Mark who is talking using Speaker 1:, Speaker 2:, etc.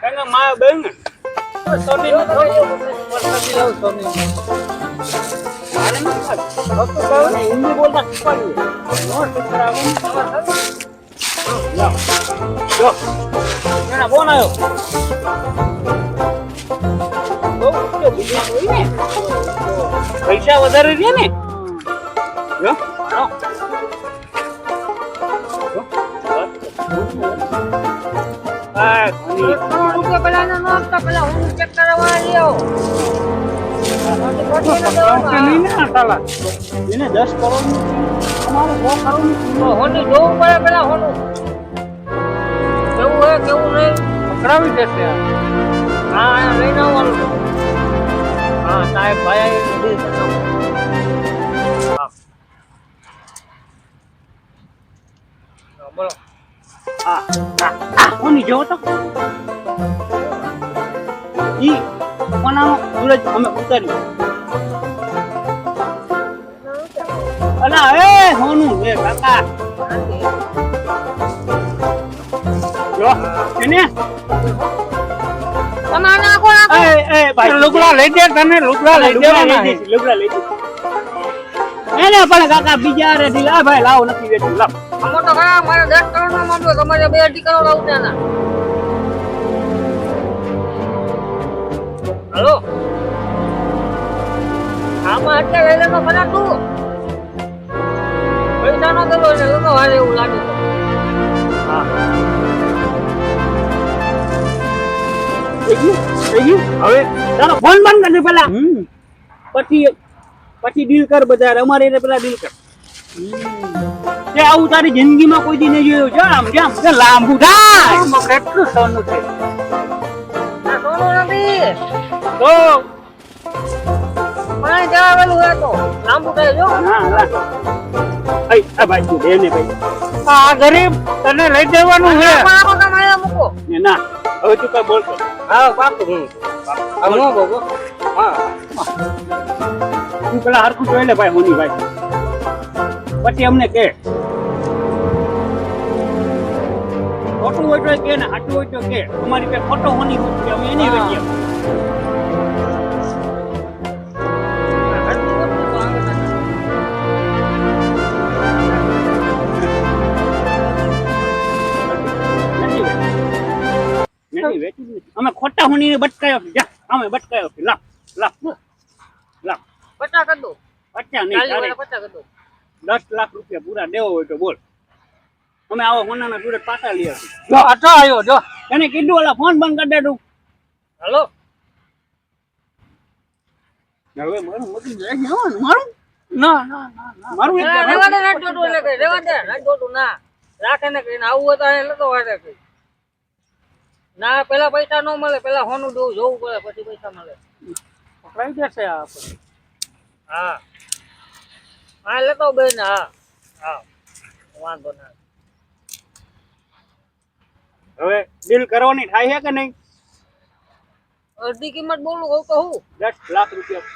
Speaker 1: કંગા માં બેન સોની નો હિન્દી બોલતા શીખવાડ્યું નો શીખવાડવું લો લો. એના ફોન આવ્યો. બહુ ઊંચો business હોય ને. પૈસા વધારે રહે ને. લો. આવો. લો. આ ઘણી
Speaker 2: ત્રણ રૂપિયા પેલા ના નો આપતા
Speaker 1: એને દસ કરોડ
Speaker 2: હોની જોવું પડે પેલા હોનું કેવું હે કેવું નહીં
Speaker 1: પકડાવી દેશે
Speaker 2: હા લઈને આવવાનું હા સાહેબ ભાઈ. હા, બોલો
Speaker 1: આ આ આ કોની જોવો તો? ઈ કોનાનો સૂરજ અમે ઉતાર્યું અલા એ હોનું એ કાકા. જો
Speaker 2: તમારે
Speaker 1: એ એ ભાઈ. લુગડા લઈ દે તને લુગડા લઈ દે
Speaker 2: લુગડા
Speaker 1: લઈ દે લુગડા લઈ દે. એને પણ કાકા બીજા રે દી ભાઈ લાવ નથી વેઠું લાવ.
Speaker 2: અમો તો ખરા મારે દસ કરોડ નો માંડવો તમારે બે અઢી કરોડ આવશે ના હલો? આમાં અત્યારે વેલે તો ખરા તું પૈસા નો દેલો એટલે લોકો હારે એવું લાગે હા.
Speaker 1: થઈ ગયું થઈ ગયું. હવે તારો ફોન બંધ કરી દે પેલા પછી પછી ડીલ કર બધા. અમારે એને પેલા ડીલ કર. તે આવું તારી જિંદગીમાં કોઈ દી નહીં જોયું. છે આમ જામ કે લાંબુ થાય. કેટલું સોનું છે
Speaker 2: આ સોનું નથી.
Speaker 1: તો
Speaker 2: પાણી જવાવેલું હે તો લાંબુ થાય જો.
Speaker 1: ના ના ભાઈ આ ભાઈ તું દે ને ભાઈ. આ ગરીબ તને લઈ જવાનું છે.
Speaker 2: પણ કામ અહીંયા મૂકો.
Speaker 1: ના હવે તું કઈ બોલતો.
Speaker 2: હા પાકું હું હવે નો બોલો. હા.
Speaker 1: તું પેલા હરખું જોઈ લે ભાઈ હોની ભાઈ. પછી અમને કે. ખોટું હોય તો કે ને હાટું હોય તો કે. અમારી પાસે ખોટો હોની હોય અમે એની વેચીએ. અમે ખોટા હોની બટકાયો અમે બટકાયો લા લા લાવ
Speaker 2: પચાસ કરી દો.
Speaker 1: પચાસ નહીં
Speaker 2: પચાસ કરી દો.
Speaker 1: દસ લાખ રૂપિયા પૂરા દેવો હોય તો બોલ. અમે આવો હોનાના સુરત પાછા લઈ
Speaker 2: જો આટલો આવ્યો જો.
Speaker 1: એને કીધું ઓલા ફોન બંધ કરી દે તું
Speaker 2: હલો.
Speaker 1: હવે મારું મગજ જાય મારું? ના ના ના ના. મારું
Speaker 2: રેવા દે ના જોતું એટલે કઈ રેવા દે ના જોતું ના. રાખે ને કઈ આવું હોય તો અહીંયા લેતો વાટે કઈ. ના પેલા પૈસા નો મળે પેલા હોનું જોવું જોવું પડે પછી પૈસા મળે.
Speaker 1: પકડાઈ જશે આ આપણે.
Speaker 2: હા. હા લેતો બેન હા. હા. વાંધો ના
Speaker 1: હવે ડીલ કરવાની થાય છે કે નહીં?
Speaker 2: અડધી કિંમત બોલું કહું તો હું.
Speaker 1: દસ લાખ રૂપિયા.